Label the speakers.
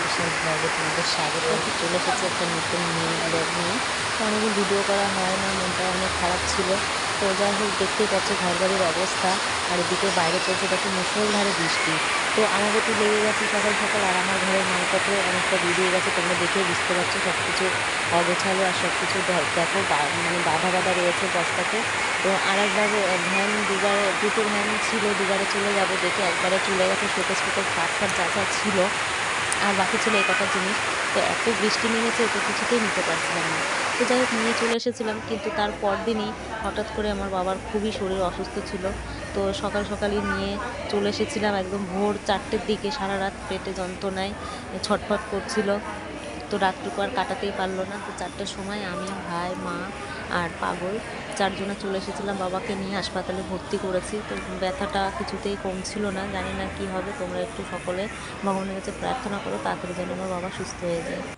Speaker 1: কিশোর ব্লগে তোমাদের স্বাগত। চলে এসেছে একটা নতুন ব্লগ নিয়ে। তো অনেকদিন ভিডিও করা হয় না, মনটা অনেক খারাপ ছিল। তো যাই হোক, দেখতেই পাচ্ছ ঘর বাড়ির অবস্থা। আর এদিকে বাইরে চলছে দেখো মুসলধারে বৃষ্টি। তো আমাকে তো লেগে গেছে সকাল সকাল, আর আমার ঘরের মালপত্র অনেকটা বেরিয়ে গেছে। তোমরা দেখেই বুঝতে পারছ সব কিছু অগোছালো আর সব কিছু দেখো মানে বাধা বাধা রয়েছে বস্তাতে। তো আর একবার ভ্যান দুবার, দুটো ভ্যান ছিল, দুবারে চলে যাবে দেখে একবারে চলে গেছে। শোকেস ফোকেস কাঠ ফাট যা ছিল। আর বাকি ছিল এই কটা জিনিস, তো এত বৃষ্টি নেমেছে তো কিছুতেই নিতে পারছিলাম না। তো যাই হোক, নিয়ে চলে এসেছিলাম, কিন্তু তার পরদিনই হঠাৎ করে আমার বাবার খুবই শরীর অসুস্থ ছিল। তো সকাল সকালই নিয়ে চলে এসেছিলাম একদম ভোর চারটের দিকে, সারা রাত পেটে যন্ত্রণায় ছটফট করছিল। তো রাতটুকু আর কাটাতেই পারল না। তো চারটের সময় আমি, ভাই, মা আর পাগল। চারজনে চলে এসেছিলাম বাবাকে নিয়ে, হাসপাতালে ভর্তি করেছি। তো ব্যথাটা কিছুতেই কমছিল না, জানি না কি হবে, তোমরা একটু সকলে ভগবানের কাছে প্রার্থনা করো, তাড়াতাড়ি যেন আমার বাবা সুস্থ হয়ে যায়।